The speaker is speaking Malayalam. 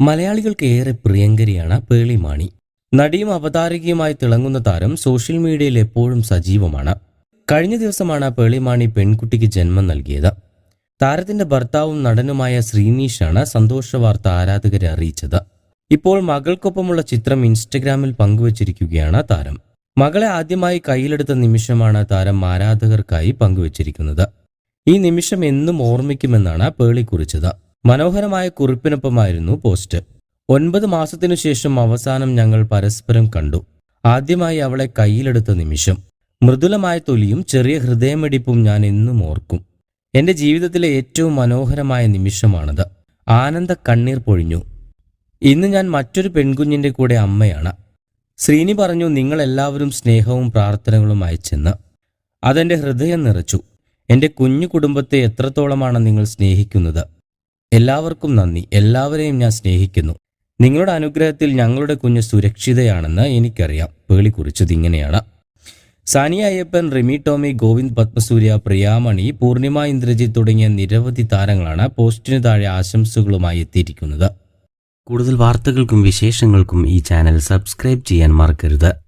മലയാളികൾക്ക് ഏറെ പ്രിയങ്കരിയാണ് പേളിമാണി. നടിയും അവതാരകയുമായി തിളങ്ങുന്ന താരം സോഷ്യൽ മീഡിയയിൽ എപ്പോഴും സജീവമാണ്. കഴിഞ്ഞ ദിവസമാണ് പേളിമാണി പെൺകുട്ടിക്ക് ജന്മം നൽകിയത്. താരത്തിന്റെ ഭർത്താവും നടനുമായ ശ്രീനീഷാണ് സന്തോഷ വാർത്ത ആരാധകരെ അറിയിച്ചത്. ഇപ്പോൾ മകൾക്കൊപ്പമുള്ള ചിത്രം ഇൻസ്റ്റഗ്രാമിൽ പങ്കുവച്ചിരിക്കുകയാണ് താരം. മകളെ ആദ്യമായി കയ്യിലെടുത്ത നിമിഷമാണ് താരം ആരാധകർക്കായി പങ്കുവച്ചിരിക്കുന്നത്. ഈ നിമിഷം എന്നും ഓർമ്മിക്കുമെന്നാണ് പേളി കുറിച്ചത്. മനോഹരമായ കുറിപ്പിനൊപ്പമായിരുന്നു പോസ്റ്റ്. ഒൻപത് മാസത്തിനു ശേഷം അവസാനം ഞങ്ങൾ പരസ്പരം കണ്ടു. ആദ്യമായി അവളെ കയ്യിലെടുത്ത നിമിഷം. മൃദുലമായ തൊലിയും ചെറിയ ഹൃദയമിടിപ്പും ഞാൻ എന്നും ഓർക്കും. എന്റെ ജീവിതത്തിലെ ഏറ്റവും മനോഹരമായ നിമിഷമാണത്. ആനന്ദ കണ്ണീർ പൊഴിഞ്ഞു. ഇന്ന് ഞാൻ മറ്റൊരു പെൺകുഞ്ഞിന്റെ കൂടെ അമ്മയാണ്. ശ്രീനി പറഞ്ഞു നിങ്ങൾ എല്ലാവരും സ്നേഹവും പ്രാർത്ഥനകളും അയച്ചെന്ന്. അതെന്റെ ഹൃദയം നിറച്ചു. എന്റെ കുഞ്ഞു കുടുംബത്തെ എത്രത്തോളമാണ് നിങ്ങൾ സ്നേഹിക്കുന്നത്? എല്ലാവർക്കും നന്ദി. എല്ലാവരെയും ഞാൻ സ്നേഹിക്കുന്നു. നിങ്ങളുടെ അനുഗ്രഹത്തിൽ ഞങ്ങളുടെ കുഞ്ഞ് സുരക്ഷിതയാണെന്ന് എനിക്കറിയാം. പേളി കുറിച്ചത് ഇങ്ങനെയാണ്. സാനിയ അയ്യപ്പൻ റിമി ടോമി ഗോവിന്ദ് പത്മസൂര്യ പ്രിയാമണി പൂർണിമ ഇന്ദ്രജിത്ത് തുടങ്ങിയ നിരവധി താരങ്ങളാണ് പോസ്റ്റിന് താഴെ ആശംസകളുമായി എത്തിയിരിക്കുന്നത്. കൂടുതൽ വാർത്തകൾക്കും വിശേഷങ്ങൾക്കും ഈ ചാനൽ സബ്സ്ക്രൈബ് ചെയ്യാൻ മറക്കരുത്.